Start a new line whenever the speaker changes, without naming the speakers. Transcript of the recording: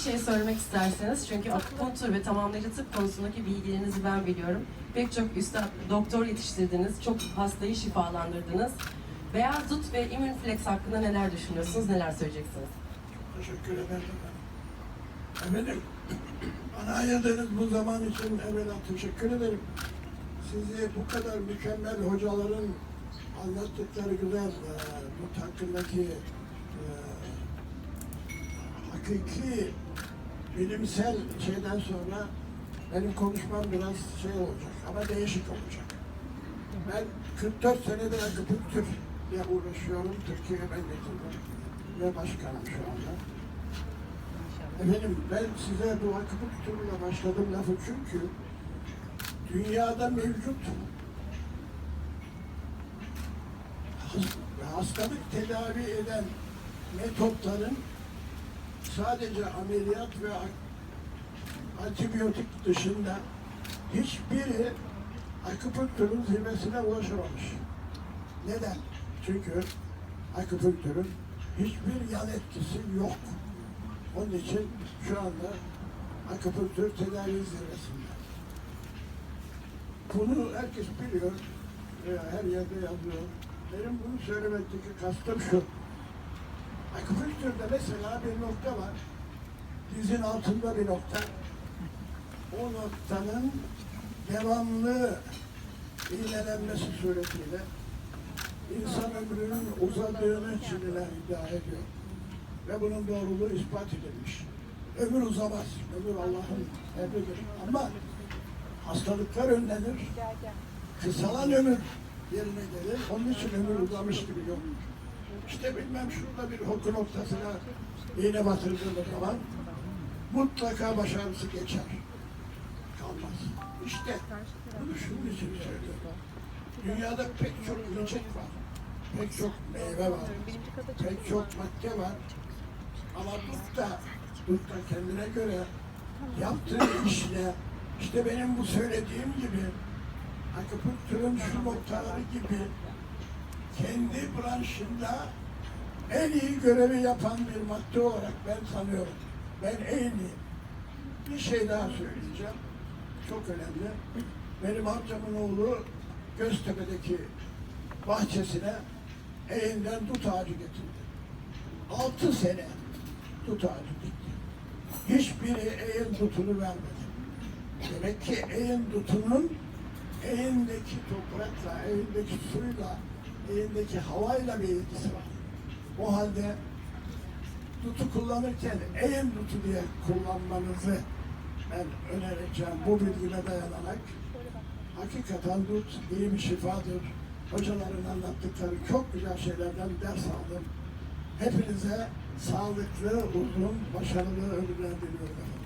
şey söylemek isterseniz çünkü akupunktur ve tamamlayıcı tıp konusundaki bilgilerinizi ben biliyorum. Pek çok üstad, doktor yetiştirdiniz, çok hastayı şifalandırdınız. Beyaz dut ve Immunflex hakkında neler düşünüyorsunuz, neler söyleyeceksiniz?
Teşekkür ederim. Efendim, bana ayırdığınız bu zaman için evvela teşekkür ederim. Sizi bu kadar mükemmel hocaların anlattıkları güzel e, bu hakkındaki e, hakiki bilimsel şeyden sonra benim konuşmam biraz şey olacak ama değişik olacak. Ben 44 senedir akupunktürle uğraşıyorum Türkiye Devleti'nde ve başkanım şu anda. Efendim ben size bu akupunktürle başladım lafı çünkü dünyada mevcut has- hastalık tedavi eden metotların sadece ameliyat ve antibiyotik dışında hiçbiri akupunktürün zirvesine ulaşamamış. Neden? Çünkü akupunktürün hiçbir yan etkisi yok. Onun için şu anda akupunktür tedavi zirvesinde. Bunu herkes biliyor veya her yerde yazıyor. Benim bunu söylemekteki kastım şu. Akupunktürde mesela bir nokta var. Dizin altında bir nokta. O noktanın devamlı iğnelenmesi suretiyle insan ömrünün uzadığını Çinliler iddia ediyor. Ve bunun doğruluğu ispat edilmiş. Ömür uzamaz. Ömür Allah'ın emridir. Ama hastalıklar önlenir. Kısalan ömür yerine gelir. Onun için ömür uzamış gibi görünür. İşte bilmem şurada bir hoku noktasına iğne batırdığımız zaman mutlaka başarısı geçer. Kalmaz. İşte bunu şunun için söylüyorum. Dünyada pek çok yiyecek var. Pek çok meyve var. Pek çok madde var. Ama dut da, dut da kendine göre yaptığı işle işte benim bu söylediğim gibi akupunktürün şu noktaları gibi kendi branşında en iyi görevi yapan bir madde olarak ben sanıyorum. Ben en iyi. Bir şey daha söyleyeceğim. Çok önemli. Benim amcamın oğlu Göztepe'deki bahçesine eğinden dut ağacı getirdi. Altı sene dut ağacı dikti. Hiçbiri eğin dutunu vermedi. Demek ki eğin dutunun eğindeki toprakla, eğindeki suyla, eğindeki havayla bir ilgisi var. O halde dutu kullanırken eğin dutu diye kullanmanızı ben önereceğim bu bilgime dayanarak. Hakikaten dut iyi bir şifadır. Hocaların anlattıkları çok güzel şeylerden ders aldım. Hepinize sağlıklı, uzun, başarılı ömürler diliyorum.